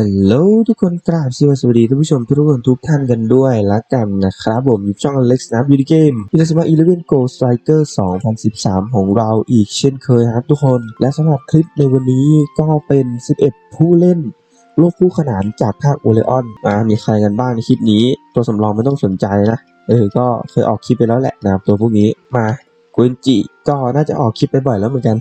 ฮัลโหลทุกคนกราบสวัสดีท่านผู้ชมทุกคนทุกท่านกันด้วยละกันนะครับผมอยู่ช่อง Alex นะยูดีเกมอินสมาอีเลเวนโกสไตรเกอร์2013 ของเราอีกเช่นเคยครับทุกคน และสำหรับคลิปในวันนี้ก็เป็น 11 ผู้เล่นโลกคู่ขนานจากภาคโอเลออนอ่ามีใครกันบ้างในคลิปนี้ ตัวสำรองไม่ต้องสนใจนะ เออ ก็เคยออกคลิปไปแล้วแหละนะครับตัวพวกนี้มากุนจิก็น่าจะออกคลิปไปบ่อยแล้วเหมือนกัน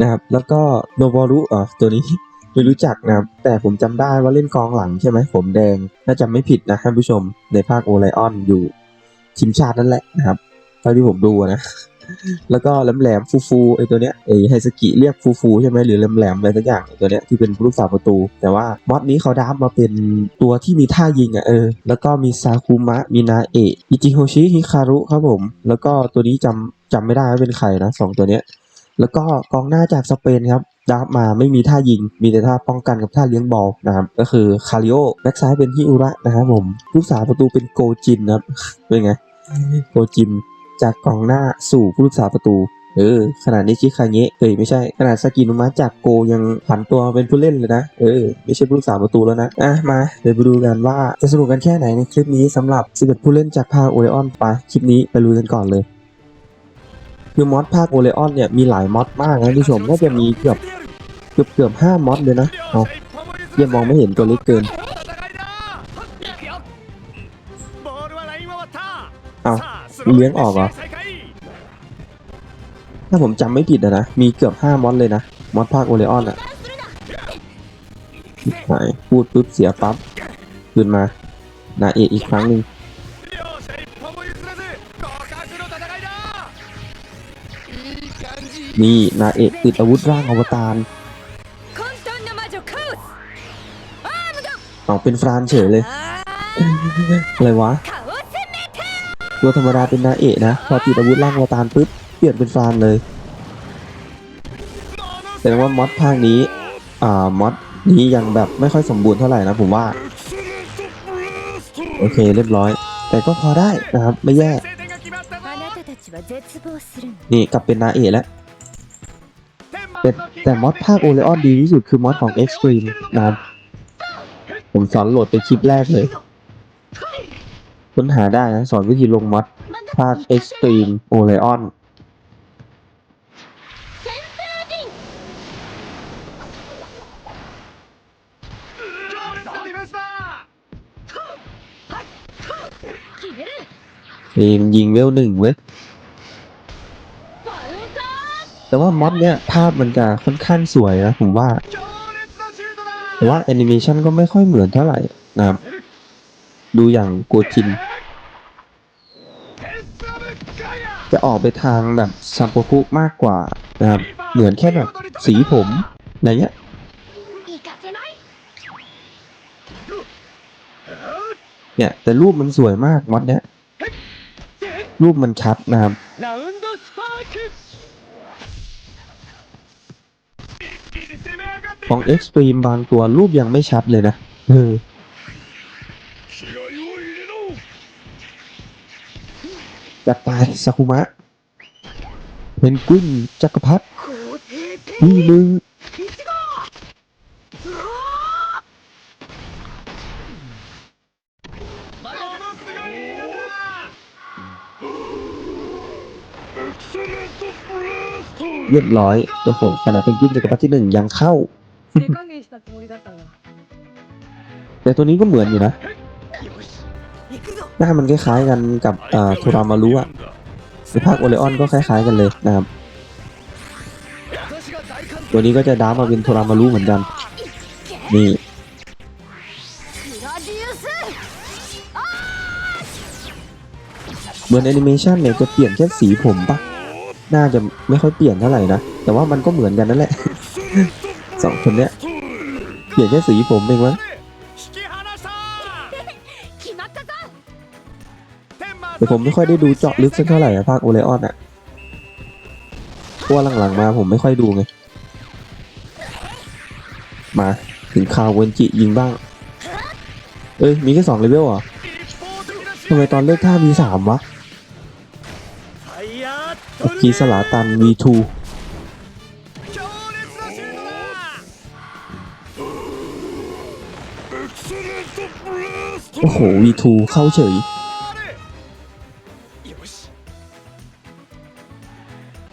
นะครับแล้วก็โนบอรุอะตัวนี้ ไม่รู้จักนะครับ แต่ผมจำได้ว่าเล่นกองหลังใช่ไหมผมแดง น่าจะไม่ผิดนะท่านผู้ชม ในภาคโอไลออนอยู่ทีมชาตินั่นแหละนะครับเท่าที่ผมดูนะ แล้วก็แหลมแหลมฟูฟูๆไอตัวเนี้ยไอไฮสกิเรียกฟูฟูๆใช่ไหมหรือแหลมแหลมๆอะไรสักอย่างตัวเนี้ยที่เป็นผู้รักษาวประตู แต่ว่ามอดนี้เขาดับมาเป็นตัวที่มีท่ายิงอะเออ แล้วก็มีซาคุมะมีนาเอะอิจิโฮชิฮิคารุครับผม แล้วก็ตัวนี้จำจำไม่ได้ว่าเป็นใครนะสองตัวเนี้ยแล้วก็กองหน้าจากสเปนครับ ดับมาไม่มีท่ายิง มีแต่ท่าป้องกันกับท่าเลี้ยงบอลนะครับก็คือคาริโอแบ็กซ้ายเป็นฮิอุระนะครับผมผู้สาประตูเป็นโกจินนะครับเป็นไงโกจินจากกองหน้าสู่ผู้รักษาประตูเออขนาดนี้ชิคาเงะเอ้ยไม่ใช่ขนาดสกินุมะจากโกยังผันตัวเป็นผู้เล่นเลยนะ เออ ไม่ใช่ผู้รักษาประตูแล้วนะ อะ มาเดี๋ยวไปดูกันว่าจะสนุกกันแค่ไหนในคลิปนี้สำหรับ 11 ผู้เล่นจากภาคโอเลออนไปคลิปนี้ไปรู้กันก่อนเลย คือมอดภาคโอเลออนเนี่ยมีหลายมอดมากนะท่านผู้ชมน่าจะมีเกือบเกือบเกือบห้ามอดเลยนะเอาเยี่ยมมองไม่เห็นตัวเล็กเกินเอาเลี้ยงออกเหรอถ้าผมจำไม่ผิดอะนะมีเกือบห้ามอดเลยนะมอดภาคโอเลออนอะไหนพูดปุ๊บเสียปั๊บคืนมานาเออีกครั้งหนึ่ง นี่นาเอะติดอาวุธร่างอวตารเอาเป็นฟรานเฉยเลย อะไรวะ ตัวธรรมดาเป็นนาเอะนะ พอติดอาวุธร่างอวตารปุ๊บ เปลี่ยนเป็นฟรานเลย แสดงว่ามอดภาคนี้ อ่ามอดนี้ยังแบบไม่ค่อยสมบูรณ์เท่าไหร่นะผมว่า โอเคเรียบร้อย แต่ก็พอได้นะครับ ไม่แย่นี่กลับเป็นนาเอะแล้ว แต่แต่มอดภาคโอเลออนดีที่สุดคือมอดของ Extreme นะครับ ผมสอนโหลดเป็นคลิปแรกเลยค้นหาได้นะ สอนวิธีลงมอดภาค Extreme o l e o n เองยิงเวลหนึ่งเว้ย แต่ว่าม็อดเนี้ยภาพมันจะค่อนข้างสวยนะผมว่าแต่ว่าแอนิเมชันก็ไม่ค่อยเหมือนเท่าไหร่นะครับ ดูอย่างโกจิน จะออกไปทางแบบซัมโปคุมากกว่านะครับ เหมือนแค่แบบสีผมอะไรเงี้ยเนี่ยแต่รูปมันสวยมากมอดเนี้ยรูปมันชัดนะครับ ของเอ็กซ์ตรีมบางตัวรูปยังไม่ชัดเลยนะเออจัดไปซากุมะเพนกวินจักรพรรดินี่นึ่งเรียบร้อยตัวผมขนาดเป็นกิ้นจักรพรรดิที่หนึ่งยังเข้า 手加減したつもりだったわ แต่ตัวนี้ก็เหมือนอยู่นะ 行くぞ หน้ามันคล้ายๆกันกับอ่าทูรามารุอะในภาคโอเลออนก็คล้ายๆกันเลยนะครับ ตัวนี้ก็จะด้ามาเป็นโทรามารุเหมือนกัน นี่ グラディウス เหมือนแอนิเมชันเนี่ยจะเปลี่ยนแค่สีผมปะน่าจะไม่ค่อยเปลี่ยนเท่าไหร่นะ แต่ว่ามันก็เหมือนกันนั่นแหละ สองคนเนี้ยเปลี่ยนแค่สีผมเองวะแต่ผมไม่ค่อยได้ดูเจาะลึกสักเท่าไหร่ภาคโอเลออนอะพวกหลังๆมาผมไม่ค่อยดูไง มาถึงข่าวเวนจิยิงบ้าง เอ้ย มีแค่สองเลเวลเหรอทำไมตอนเลือกท่ามีสามวะกีสลาตัน V2 โอ้โหวีทูเข้าเฉย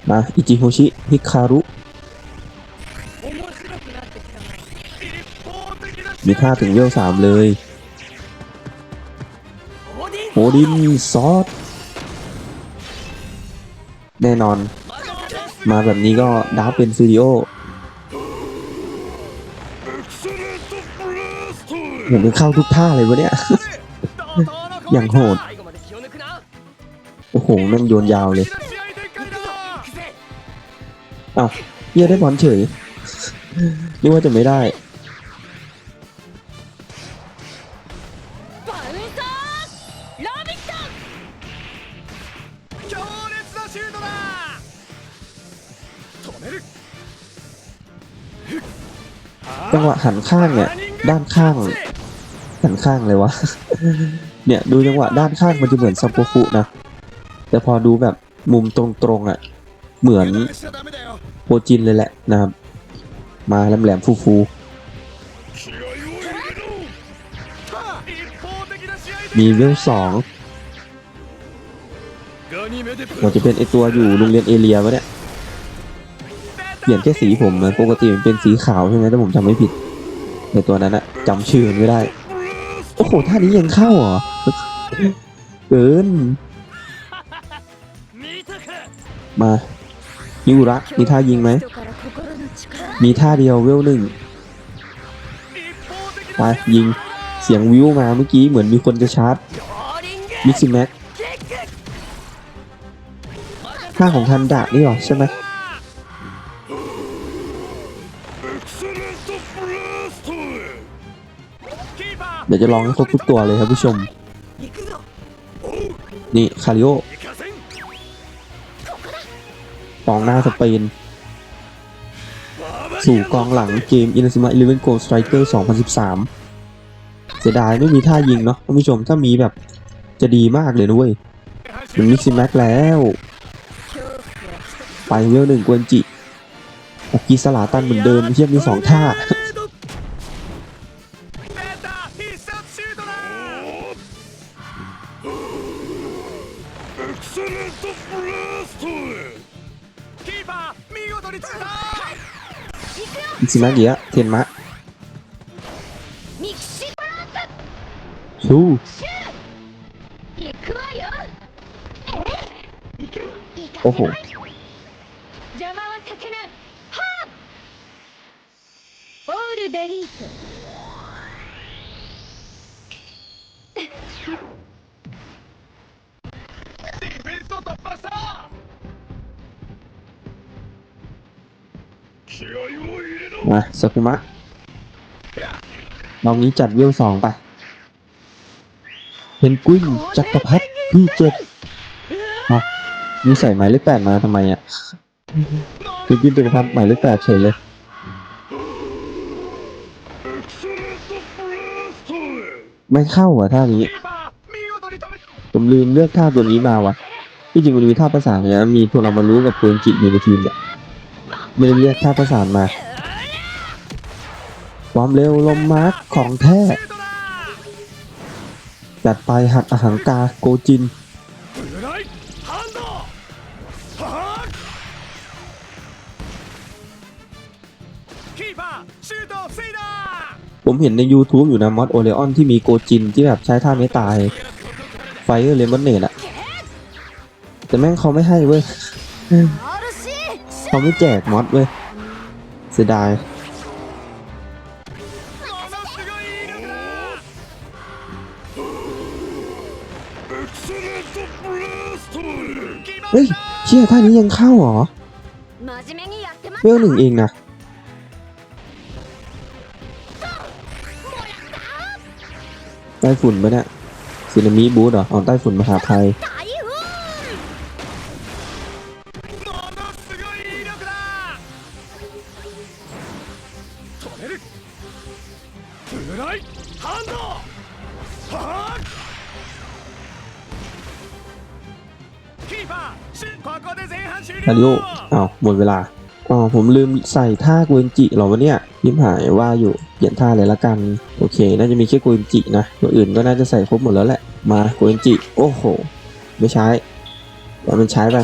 มาอิจิโฮชิฮิคารุ มีท่าถึงเวลสามเลยโอดินซอสแน่นอน มาแบบนี้ก็ดาร์เป็นซูดีโอ เหมือนเข้าทุกท่าเลยวะเนี่ย อย่างโหด โอ้โหแม่งโยนยาวเลย เอาเยี่ยได้บอลเฉยนึกว่าจะไม่ได้ จังหวะหันข้างเนี่ย ด้านข้าง ด้านข้างเลยวะ เนี่ยดูจังหวะด้านข้างมันจะเหมือนซัมโปคุนะ แต่พอดูแบบมุมตรงๆอะ เหมือนโปจินเลยแหละนะครับ มาแหลมๆฟูฟูมีเวลสองมันจะเป็นไอตัวอยู่โรงเรียนเอเรียวะเนี่ยเปลี่ยนแค่สีผมนะปกติมันเป็นสีขาวใช่ไหมถ้าผมจำไม่ผิด ในตัวนั้นอะจำชื่อไม่ได้ โอ้โหท่านี้ยังเข้าเหรอเกิน มายูระมีท่ายิงไหม มีท่าเดียวเวลหนึ่งไปยิงเสียงวิวมาเมื่อกี้เหมือนมีคนจะชาร์จมิซิแม็กท่าของทันดะนี่หรอใช่ไหม เดี๋ยวจะลองให้ครบทุกตัวเลยครับผู้ชม นี่คาริโอตองหน้าสเปน สู่กองหลังเกมอินาซิมะอิเลเวนโกลสไตรเกอร์2013 เสียดายไม่มีท่ายิงเนาะท่านผู้ชมถ้ามีแบบจะดีมากเลยนะเว้ยมันมิกซิแม็กแล้ว ไปเวลหนึ่งกวนจิอากิสลาตันเหมือนเดิมเทียบมีสองท่า シマレトブラストキー。パー見事にたギア天満ミキシブラトそう。行くわよ。おほ。邪魔はさはオールデリート มาสกุมะลองนี้จัดเวลสองไปเห็นกุ้นจักรพรรดิพี่เจ็ดมานี่ใส่หมายเลขแปดมาทำไมอะคือกินจักรพรรดหมายเลขแปดเฉยเลยไม่เข้าอะท่านี้ผมลืมเลือกท่าตัวนี้มาวะที่จริงมันมีท่าภาษาเนี่ยมีพวกเรามารู้กับปืนจิอยู่ในทีมเนี่ย ไม่ได้เรียกค่าประสานมาความเร็วลมมาร์คของแท้จัดไปหักอาหารกาโกจิน ผมเห็นใน YouTube อยู่นะมอสโอเลออนที่มีโกจินที่แบบใช้ท่าไม่ตาย ไฟร์เลมอนเนตอะแต่แม่งเขาไม่ให้เว้ย เขาไม่แจกมอดเว้ยเสียดายเฮ้ยเชี่ยท่านี้ยังเข้าเหรอเวลหนึ่งเองนะใต้ฝุ่นไปะเนี่ยสึนามิบูธเหรอออกใต้ฝุ่นมหาไทย 反動はキーパーシこอ้าวหมดเวลาอ๋อผมลืมใส่ท่าเกวนจิหรอวะเนี่ยยิ้มหายว่าอยู่เปลี่ยนท่าเลยละกัน โอเค น่าจะมีแค่เกวนจินะตัวอื่นก็น่าจะใส่ครบหมดแล้วแหละ มาเกวนจิ โอ้โห ไม่ใช้แล่อมันใช้ไป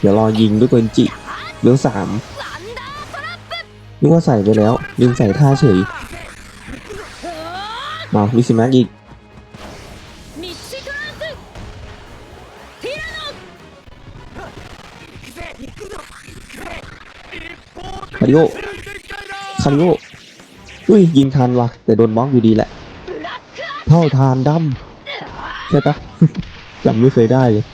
เดี๋ยวรอยิงด้วยเกวนจิเลี้ยวสามนึกว่าใส่ไปแล้วลืมใส่ท่าเฉย มาวิซิแม็กอีกคาริโอคาริโออุ้ยยิงทานว่ะ แต่โดนบล็อกอยู่ดีแหละ เท่าทานดำใช่ปะจำไม่เคยได้เลย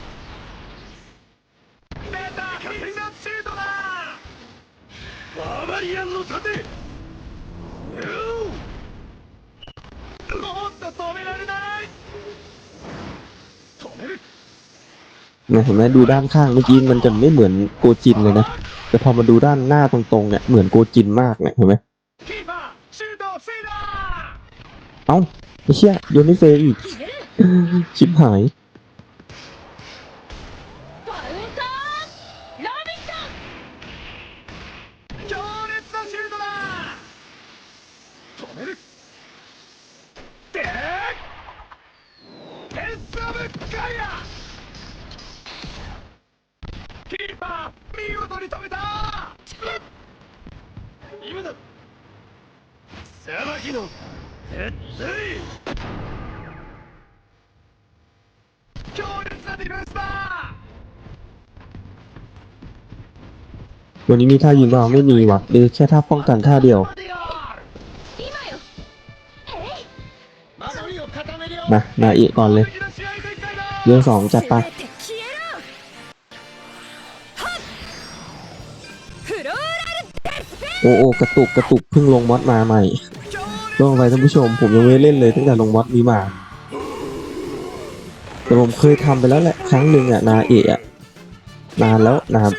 เห็นไหมดูด้านข้างเมื่อกี้มันจะไม่เหมือนโกจินเลยนะแต่พอมาดูด้านหน้าตรงๆเนี่ยเหมือนโกจินมากเนี่ยเห็นไหมเอ้าไม่เชื่อโยนิเซอีกชิบหาย วันนี้มีท่ายืนบ้างไม่มีว่ะหรือแค่ท่าป้องกันท่าเดียว มามาอีก่อนเลยเรื่องสองจัดไปโอ้โอกระตุกกระตุกเพิ่งลงมอดมาใหม่ลงไปท่านผู้ชม ผมยังไม่เล่นเลยตั้งแต่ลงมอดนี้มา แต่ผมเคยทำไปแล้วแหละครั้งหนึ่งอะนาเอะนานแล้วนาน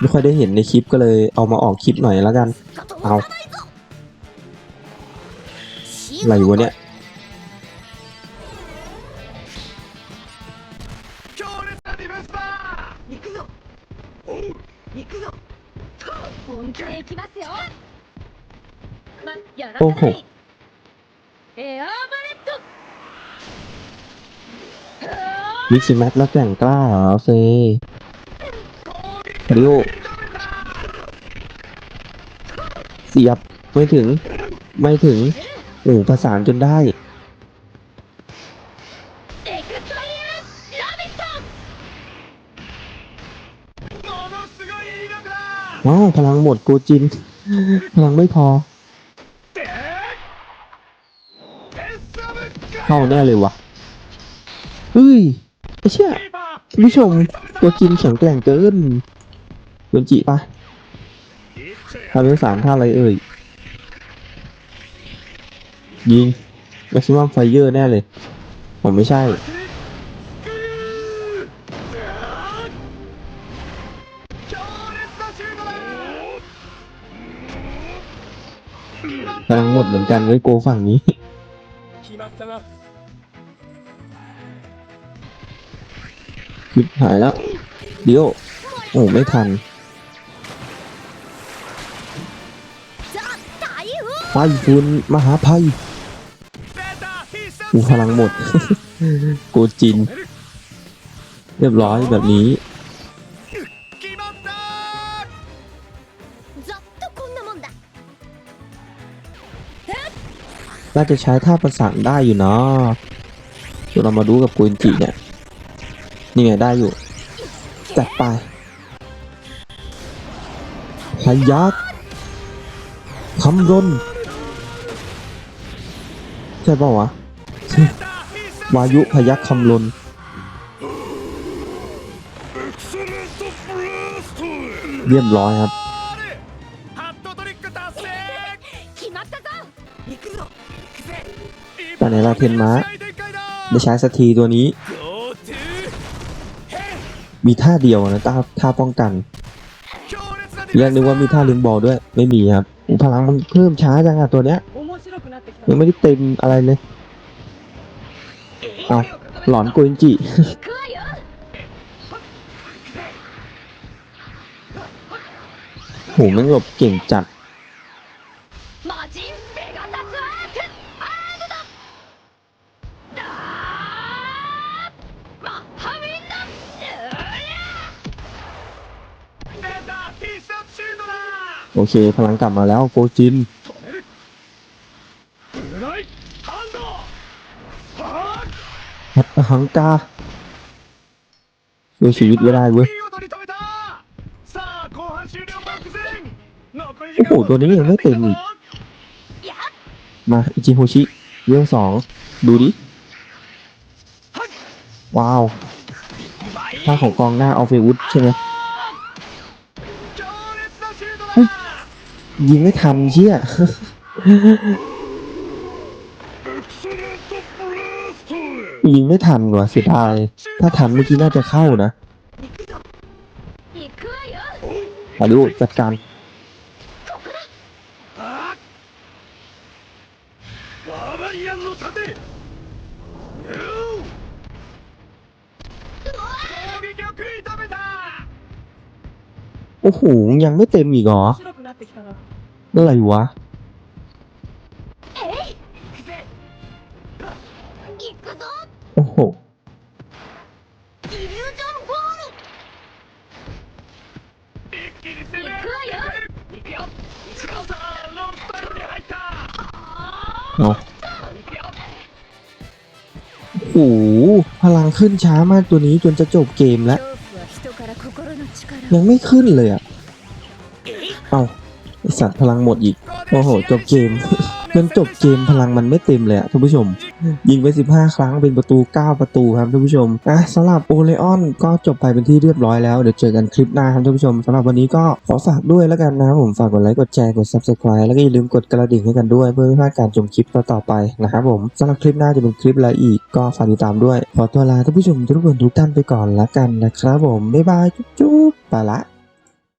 ไม่ค่อยได้เห็นในคลิปก็เลยเอามาออกคลิปหน่อยแล้วกัน เอาอะไรอยู่วะเนี่ยโอ้โหมิชิแมทแล้วแก่งกล้าเหรอเซ เาริวเสียบไม่ถึง ไม่ถึงโอ้ประสานจนได้ว้าพลังหมดกูจิน พลังไม่พอ เข้าแน่เลยวะเฮ้ยไอ้เชี่ยผู้ชมโกจินแข็งแกร่งเกิน โดนจิปะท่าเลือสามท่าอะไรเอ่ย ยิงแม็กซิมัมไฟเยอร์แน่เลยผมไม่ใช่ กำลังหมดเหมือนกันเลยโกฝั่งนี้ คิดหายแล้ว เดี๋ยว โอ้ ไม่ทัน ไฟฟุนมหาภัยกูพลังหมด กูจิน เรียบร้อยแบบนี้น่าจะใช้ท่าประสานได้อยู่เนาะเดี๋ยวเรามาดูกับกูนจิเนี่ย นี่ไงได้อยู่ จัดไปพยักคำรน ช่ป่าวะ วายุพยัคคำลนเรียบร้อยครับตอนไหนเราเทนม้าได้ใช้สักทีตัวนี้ มีท่าเดียวนะท่าท่าป้องกันยังนึกว่ามีท่าลิงบอลด้วย ไม่มีครับ พลังมันเพิ่มช้าจังอะตัวเนี้ย ยังไม่ได้เต็มอะไรเลย เอาหลอนกุนจิ โหมันหลบเก่งจัด โอเค พลังกลับมาแล้วโกจิน หังตาสู้ชีวิตไม่ได้เว้ยโอ้โหตัวนี้ยังไม่เต็มอีกมาอิจิโฮชิเลี้ยงสองดูดิ ว้าวท่าของกองหน้าเอาเฟวุฒใช่ไหมยิงไม่ทำเชี่ย ยิงไม่ทันว่ะเสียดายถ้าทันเมื่อกี้น่าจะเข้านะมาดูจัดการโอ้โหยังไม่เต็มอีกเหรออะไรวะ ขึ้นช้ามากตัวนี้จนจะจบเกมแล้ว ยังไม่ขึ้นเลยอะเอาไอสัตว์พลังหมดอีก โอ้โห จบเกม จนจบเกมพลังมันไม่เต็มเลยอะท่านผู้ชม ยิงไป 15 ครั้งเป็นประตู 9 ประตูครับท่านผู้ชมอะสำหรับโอเลออนก็จบไปเป็นที่เรียบร้อยแล้ว เดี๋ยวเจอกันคลิปหน้าครับท่านผู้ชมสำหรับวันนี้ก็ขอฝากด้วยแล้วกันนะครับผมฝากกดไลค์กดแชร์กด subscribe แล้วก็อย่าลืมกดกระดิ่งให้กันด้วย เพื่อไม่พลาดการชมคลิปต่อๆไปนะครับผมสำหรับคลิปหน้าจะเป็นคลิปอะไรอีกก็ฝากติดตามด้วยขอตัวลาท่านผู้ชมทุกคนทุกท่านไปก่อนแล้วกันนะครับผมบ๊ายบายจุ๊บๆไปละ